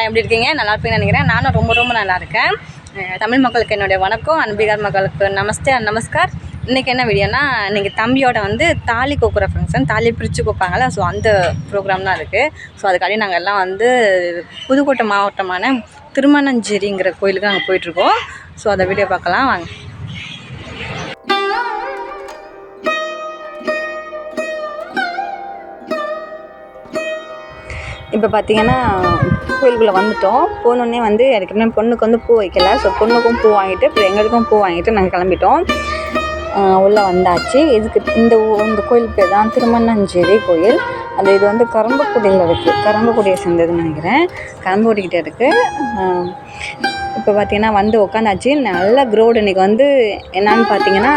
எல்லாம் எப்படி இருக்கீங்க? நல்லா இருப்பீங்கன்னு நினைக்கிறேன். நானும் ரொம்ப ரொம்ப நல்லா இருக்கேன். தமிழ் மக்களுக்கு என்னுடைய வணக்கம். அன்பிகார் மக்களுக்கு நமஸ்தே நமஸ்கார். இன்றைக்கி என்ன வீடியோனா இன்றைக்கி தம்பியோட வந்து தாலி கோக்குற ஃபங்க்ஷன் தாலி பிரித்து கோப்பாங்கள்ல ஸோ அந்த ப்ரோக்ராம் தான் இருக்குது ஸோ அதுக்காண்டி நாங்கள் எல்லாம் வந்து புதுக்கோட்டை மாவட்டமான திருமணஞ்சேரிங்கிற கோயிலுக்கு நாங்கள் போயிட்டுருக்கோம். ஸோ அதை வீடியோ பார்க்கலாம். வாங்க. இப்போ பார்த்தீங்கன்னா கோயிலுக்குள்ளே வந்துட்டோம். போனோடனே வந்து அதுக்கு பொண்ணுக்கு வந்து பூ வைக்கல. ஸோ பொண்ணுக்கும் பூ வாங்கிட்டு அப்புறம் எங்களுக்கும் பூ வாங்கிட்டு நாங்கள் கிளம்பிட்டோம். உள்ளே வந்தாச்சு. இதுக்கு இந்த இந்த கோயில் பேர் தான் திருமணஞ்சேரி கோயில். அந்த இது வந்து கரம்பக்குடியில் இருக்குது கரம்பக்குடியை சேர்ந்ததுன்னு நினைக்கிறேன். கரம்பக்குடிக்கிட்ட இருக்குது இப்போ பார்த்தீங்கன்னா வந்து உட்காந்தாச்சு நல்ல க்ரௌடு இன்றைக்கி வந்து என்னன்னு பார்த்தீங்கன்னா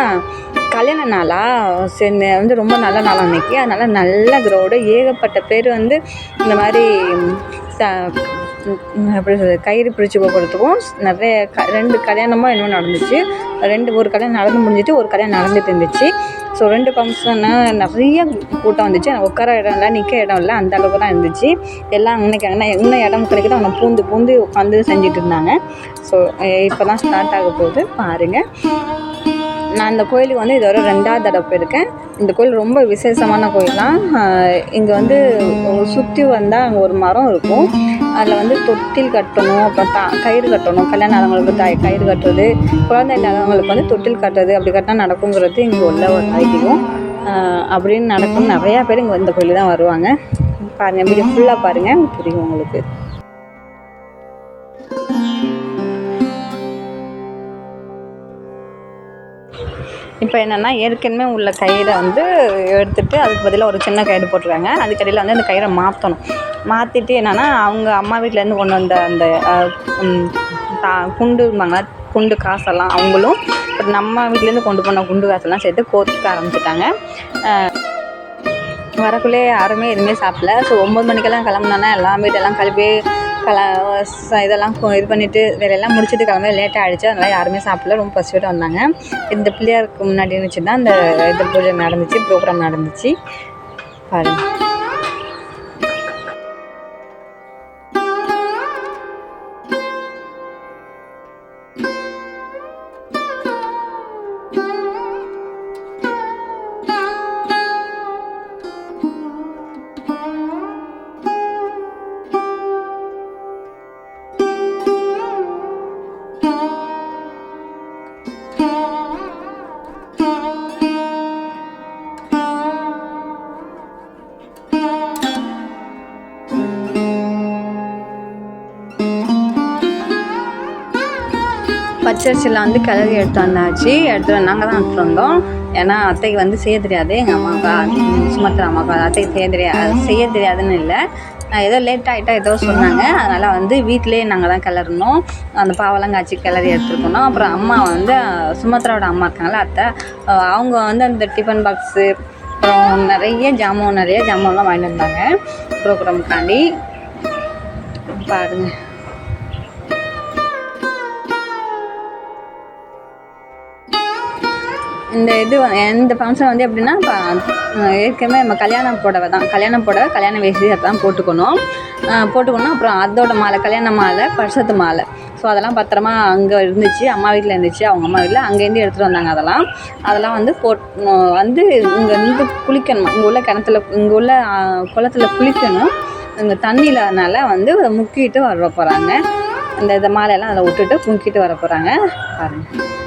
கல்யாண நாளாக சரி வந்து ரொம்ப நல்ல நாளாக அன்னைக்கு அதனால் நல்ல க்ரௌடு ஏகப்பட்ட பேர் வந்து இந்த மாதிரி ச- எப்படி சொல்றது கயிறு பிடிச்சி போகிறதுக்கும் நிறைய க ரெண்டு கல்யாணமும் இன்னும் நடந்துச்சு. ரெண்டு ஒரு கல்யாணம் நடந்து முடிஞ்சிட்டு ஒரு கல்யாணம் நடந்துட்டு இருந்துச்சு. ஸோ ரெண்டு ஃபங்க்ஷனாக நிறைய கூட்டம் வந்துச்சு. உட்கார இடம் இல்லை நிற்க இடம் இல்லை அந்த அளவுக்கு தான் இருந்துச்சு. எல்லாம் இன்னைக்கு என்ன இடம் கிடைக்குதோ. அவங்க பூந்து பூந்து உட்காந்து செஞ்சுட்டு இருந்தாங்க. ஸோ இப்போ தான் ஸ்டார்ட் ஆக போகுது. பாருங்கள் நான் இந்த கோயிலுக்கு வந்து இதுவரை ரெண்டாவது தடவை போயிருக்கேன். இந்த கோயில் ரொம்ப விசேஷமான கோயில் தான் இங்கே வந்து சுற்றி வந்தால் அங்கே ஒரு மரம் இருக்கும். அதில் வந்து தொட்டில் கட்டணும் அப்புறம் தா கயிறு கட்டணும். கல்யாணம் ஆனவங்களுக்கு தாய் கயிறு கட்டுறது குழந்தை இல்லாதவங்களுக்கு வந்து தொட்டில் கட்டுறது அப்படி கட்டினா நடக்குங்கிறது இங்கே உள்ள ஒரு ஐதீகம். அப்படின்னு நடக்கும் நிறையா பேர் இங்கே இந்த கோயில் தான் வருவாங்க. பாருங்கள் வீடியோ ஃபுல்லாக பாருங்கள் புரியும் உங்களுக்கு. இப்போ என்னென்னா ஏற்கனவே உள்ள கயிறை வந்து எடுத்துட்டு அதுக்கு பதிலாக ஒரு சின்ன கயிறு போட்டிருக்காங்க. அதுக்கடையில் வந்து அந்த கயிறை மாற்றணும் மாற்றிட்டு என்னென்னா அவங்க அம்மா வீட்டிலேருந்து கொண்டு வந்த அந்த தா குண்டு இருந்தாங்க குண்டு காசெல்லாம் அவங்களும் இப்போ நம்ம வீட்டிலேருந்து கொண்டு போன குண்டு காசெல்லாம் சேர்த்து கோத்துக்க ஆரம்பிச்சிட்டாங்க. வரக்குள்ளே யாருமே எதுவுமே சாப்பிடல. ஸோ ஒம்பது மணிக்கெல்லாம் கிளம்புனோன்னா எல்லாம் வீட்டெல்லாம் கழுவி கல இதெல்லாம் இது பண்ணிவிட்டு வேலையெல்லாம் முடிச்சுட்டு கிளம்ப லேட்டாக ஆகிடுச்சு அதனால் யாருமே சாப்பிடல. ரொம்ப பசியோடு வந்தாங்க. இந்த பிள்ளையாருக்கு முன்னாடி வச்சு தான் அந்த இது பூஜை நடந்துச்சு ப்ரோக்ராம் நடந்துச்சு. பாருங்கள் பச்சரிசியில் வந்து கிளறி எடுத்து வந்தாச்சு. எடுத்து நாங்கள் தான் எடுத்துட்டு வந்தோம். ஏன்னா அத்தைக்கு வந்து செய்ய தெரியாது. எங்கள் அம்மாவுக்கு சுமத்திர சுமத்ரா அம்மாவுக்கு அத்தைக்கு செய்ய தெரியாது செய்ய தெரியாதுன்னு இல்லை. நான் ஏதோ லேட் ஆகிட்டா ஏதோ சொன்னாங்க. அதனால் வந்து வீட்டிலேயே நாங்கள் தான் கிளறணும். அந்த பாவெல்லாம் காய்ச்சி கிளறி எடுத்துருக்கணும். அப்புறம் அம்மா வந்து சுமத்ராவோட அம்மா இருக்காங்களா அத்தை. அவங்க வந்து அந்த டிஃபன் பாக்ஸு அப்புறம் நிறைய ஜாமான் நிறைய ஜாமான்லாம் வாங்கிட்டு வந்தாங்க. ப்ரோக்ராமுக்காண்டி. பாருங்கள் இந்த இது இந்த ஃபங்க்ஷன் வந்து எப்படின்னா ஏற்கனவே நம்ம கல்யாண புடவை தான் கல்யாண புடவை கல்யாண வேஷ்டி அதெல்லாம் போட்டுக்கணும். போட்டுக்கணும் அப்புறம் அதோட மாலை கல்யாண மாலை பரிசத்து மாலை. ஸோ அதெல்லாம் பத்திரமா அங்கே இருந்துச்சு அம்மா வீட்டில் இருந்துச்சு அவங்க அம்மா வீட்டில் அங்கேருந்து எடுத்துகிட்டு வந்தாங்க அதெல்லாம். அதெல்லாம் வந்து போட் வந்து இங்கே வந்து குளிக்கணும். இங்கே உள்ள கிணத்துல இங்கே உள்ள குளத்துல குளிக்கணும். இங்கே தண்ணி இல்லாதனால வந்து முக்கிட்டு வர போகிறாங்க இந்த இதை மாலையெல்லாம் அதில் விட்டுட்டு முக்கிட்டு வர போகிறாங்க பாருங்கள்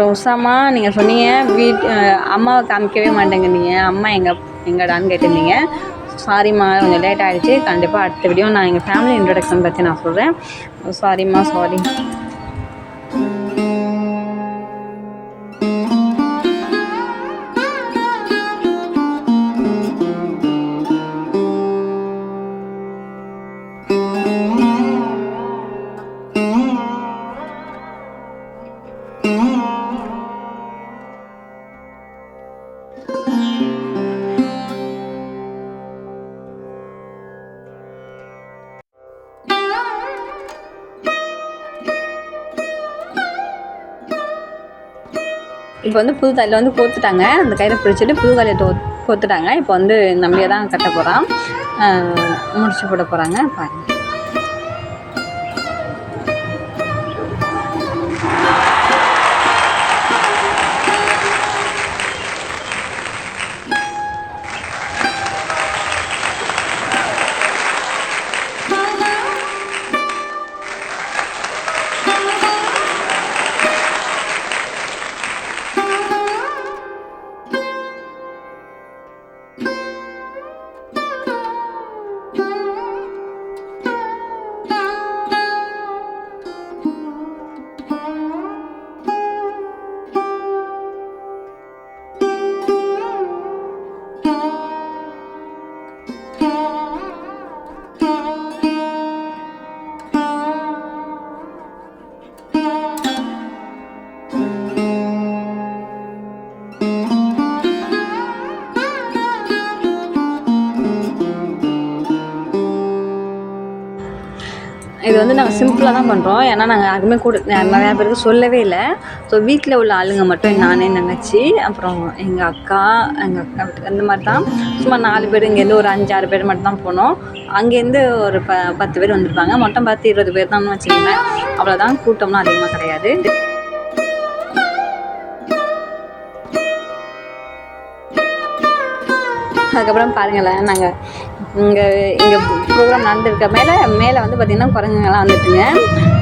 அப்புறம் உஷாமா நீங்கள் சொன்னீங்க வீட் அம்மாவை காமிக்கவே மாட்டேங்கிறீங்க அம்மா எங்கே எங்கடான்னு கேட்டிருந்தீங்க. சாரிம்மா கொஞ்சம் லேட் ஆகிடுச்சு கண்டிப்பாக அடுத்த வீடியோ நான் எங்கள் ஃபேமிலி இன்ட்ரடக்ஷன் பற்றி நான் சொல்கிறேன் சாரிம்மா சாரி இப்போ வந்து புது தலையில் வந்து கோத்துட்டாங்க. அந்த கையில் பிடிச்சிட்டு புது தலையை தோ கோத்துட்டாங்க. இப்போ வந்து நம்பியை தான் கட்ட போகிறான் முடிச்சு போட போகிறாங்க பாருங்கள் வந்து நாங்கள் சிம்பிளாக தான் பண்ணுறோம் ஏன்னா நாங்கள் யாருமே கூட நிறையா பேருக்கு சொல்லவே இல்லை. ஸோ வீட்டில் உள்ள ஆளுங்க மட்டும் நானே நினச்சி அப்புறம் எங்கள் அக்கா எங்கள் அக்கா அந்த மாதிரி தான். சும்மா நாலு பேர் இங்கேருந்து ஒரு அஞ்சாறு பேர் மட்டும் தான் போனோம். அங்கேருந்து ஒரு ப பத்து பேர் வந்திருப்பாங்க. மொத்தம் பத்து இருபது பேர் தான் வச்சுக்கோங்களேன். அவ்வளோதான் கூட்டம்லாம் அதிகமாக கிடையாது. அதுக்கப்புறம் பாருங்களேன் நாங்கள் இங்கே இங்கே ப்ரோக்ராம் நடந்திருக்க மேலே மேலே வந்து பார்த்திங்கன்னா குரங்குங்கெல்லாம் வந்துட்டுங்க.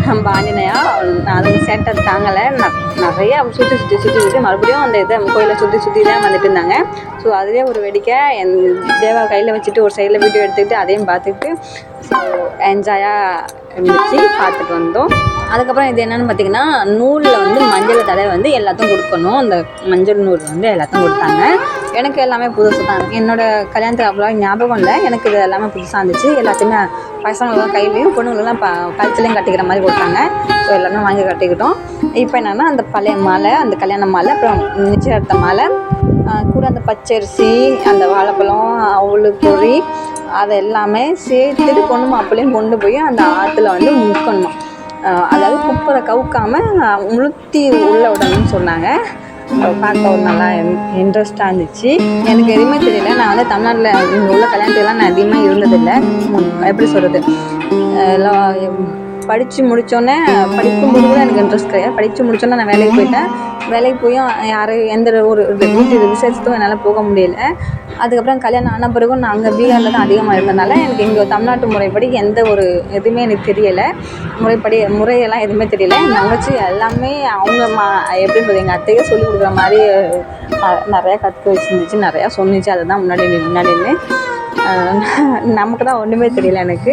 நம்ம ஆஞ்சநேயா அது சேட்டை தாங்கலை. ந நிறையா சுற்றி சுற்றி சுற்றி சுற்றி மறுபடியும் அந்த இதை கோயிலை சுற்றி சுற்றி தான் வந்துட்டு இருந்தாங்க. ஸோ அதுவே ஒரு வேடிக்கை. என் தேவா கையில் வச்சுட்டு ஒரு சைடில் வீடியோ எடுத்துக்கிட்டு அதையும் பார்த்துக்கிட்டு ஸோ என்ஜாயாக இருந்துச்சு பார்த்துட்டு வந்தோம். அதுக்கப்புறம் இது என்னென்னு பார்த்தீங்கன்னா நூலில் வந்து மஞ்சள் தடவை வந்து எல்லாத்தையும் கொடுக்கணும். அந்த மஞ்சள் நூல் வந்து எல்லாத்தையும் கொடுத்தாங்க. எனக்கு எல்லாமே புதுசு தான் என்னோடய கல்யாணத்துக்கு அவ்வளோ ஞாபகம் இல்லை. எனக்கு இது எல்லாமே புதுசாக இருந்துச்சு. எல்லாத்தையுமே பசங்களும் கையிலையும் பொண்ணுங்களெலாம் ப கழுத்துலையும் கட்டிக்கிற மாதிரி கொடுத்தாங்க. ஸோ எல்லாமே வாங்கி கட்டிக்கிட்டோம். இப்போ என்னென்னா அந்த பழைய மாலை அந்த கல்யாண மாலை அப்புறம் நிச்சயத்த மாலை. கூட அந்த பச்சரிசி அந்த வாழைப்பழம் அவ்வளோ பொறி அதை எல்லாமே சேர்த்துட்டு கொண்டு மாப்பிள்ளையும் கொண்டு போய் அந்த ஆற்றுல வந்து முக்கணுமா. அதாவது குப்பரை கவுக்காமல் முழுத்தி உள்ள விடணும்னு சொன்னாங்க. பார்க்க ஒரு நல்லா இன்ட்ரெஸ்ட்டாக இருந்துச்சு. எனக்கு எதுவுமே தெரியல. நான் வந்து தமிழ்நாட்டில் இங்கே உள்ள கல்யாணத்துக்கெல்லாம் நான் அதிகமாக இருந்ததில்லை. எப்படி சொல்கிறது எல்லாம் படித்து முடித்தோடனே படிக்கும்போது கூட எனக்கு இன்ட்ரெஸ்ட் கிடையாது. படித்து முடித்தோன்னே நான் வேலைக்கு போயிட்டேன். வேலைக்கு போயும் யாரும் எந்த ஒரு வீட்டு விசேஷத்தும் என்னால் போக முடியல. அதுக்கப்புறம் கல்யாணம் ஆன பிறகும் நான் அங்கே பீகாரில் தான் அதிகமாக இருந்தனால எனக்கு இங்கே தமிழ்நாட்டு முறைப்படி எந்த ஒரு எதுவுமே எனக்கு தெரியலை. முறைப்படி முறையெல்லாம் எதுவுமே தெரியல. என் தங்கச்சி எல்லாமே அவங்க மா எப்படி சொல்றது எங்கள் அத்தையே சொல்லி கொடுக்குற மாதிரி நிறையா கற்று வச்சுருந்துச்சு. நிறையா சொன்னிச்சு. அதை தான் முன்னாடி முன்னாடி நமக்கு தான் ஒன்றுமே தெரியல எனக்கு.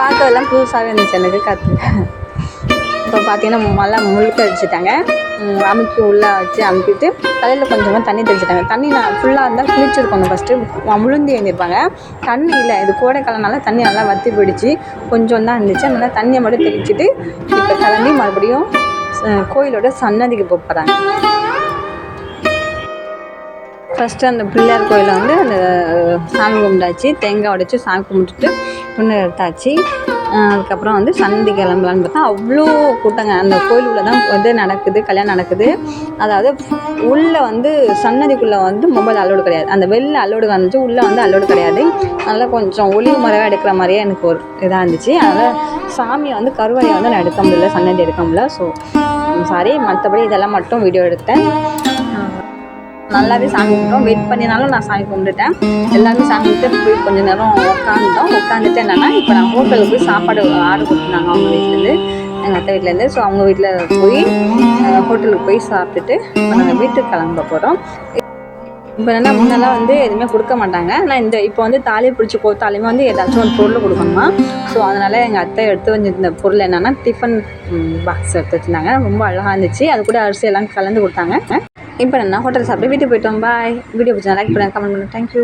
பார்த்ததெல்லாம் புதுசாகவே இருந்துச்சு எனக்கு கற்று இப்போ பார்த்தீங்கன்னா நல்லா முழுக்க அடிச்சுட்டாங்க. அமுக்கி உள்ளே வச்சு அமுக்கிட்டு தலையில் கொஞ்சமாக தண்ணி தெளிச்சிட்டாங்க. தண்ணி நான் ஃபுல்லாக இருந்தால் குளிச்சிருக்கணும் ஃபஸ்ட்டு முழுந்தி எழுந்திருப்பாங்க தண்ணி இல்லை இது கோடைக்காலனால தண்ணி நல்லா வற்றி போயிடுச்சு கொஞ்சம் தான் இருந்துச்சு. அதனால் தண்ணியை மட்டும் தெளிச்சிட்டு இப்போ கிளம்பி மறுபடியும் கோயிலோட சன்னதிக்கு போகிறாங்க ஃபஸ்ட்டு அந்த பிள்ளையார் கோயிலை வந்து அந்த சாமி கும்பிட்டாச்சு. தேங்காய் உடைச்சி சாமி கும்பிட்டுட்டு புண்ணு எடுத்தாச்சு. அதுக்கப்புறம் வந்து சந்தி கிளம்பலான்னு பார்த்தா அவ்வளோ கூட்டங்க. அந்த கோயிலுக்குள்ளே தான் வந்து நடக்குது கல்யாணம் நடக்குது. அதாவது உள்ளே வந்து சன்னதிக்குள்ளே வந்து மொபைல் அலோடு கிடையாது. அந்த வெளில அலோடு வந்துச்சு உள்ளே வந்து அலோடு கிடையாது. அதனால் கொஞ்சம் ஒளிவு முறையாக எடுக்கிற மாதிரியே எனக்கு ஒரு இதாக இருந்துச்சு. அதனால் சாமியை வந்து கருவறையை வந்து நான் எடுக்க முடியல சன்னதி எடுக்க முடியல. ஸோ சாரி மற்றபடி இதெல்லாம் மட்டும் வீடியோ எடுத்தேன். நல்லாவே சாமி கும்பிட்டோம். வெயிட் பண்ணினாலும் நான் சாமி கும்பிட்டுட்டேன். எல்லாமே சாமி கும்பிட்டு போய் கொஞ்சம் நேரம் உட்காந்துட்டோம் உட்காந்துட்டு என்னென்னா இப்போ நான் ஹோட்டலுக்கு போய் சாப்பாடு ஆர்டர் கொடுத்துருந்தாங்க அவங்க வீட்டிலேருந்து எங்கள் அத்தை வீட்டிலேருந்து ஸோ அவங்க வீட்டில் போய் ஹோட்டலுக்கு போய் சாப்பிட்டுட்டு நாங்கள் வீட்டுக்கு கிளம்ப போகிறோம் இப்போ என்ன முன்னெல்லாம் வந்து எதுவுமே கொடுக்க மாட்டாங்க. ஆனால் இந்த இப்போ வந்து தாலியை பிடிச்சி கோத்தாலுமே வந்து ஏதாச்சும் ஒரு பொருள் கொடுக்கணுமா? ஸோ அதனால் எங்கள் அத்தை எடுத்து வந்திருந்த பொருள் என்னென்னா டிஃபன் பாக்ஸ் எடுத்து வச்சுருந்தாங்க. ரொம்ப அழகாக இருந்துச்சு. அது கூட அரிசி எல்லாம் கலந்து கொடுத்தாங்க. இப்போ நான் ஹோட்டல் சாப்பிட்டு வீட்டுக்கு போயிட்டோம். பாய் வீடியோ பிடிச்சா லைக் பண்ணுங்கள் கமெண்ட் பண்ணுங்கள் தேங்க்யூ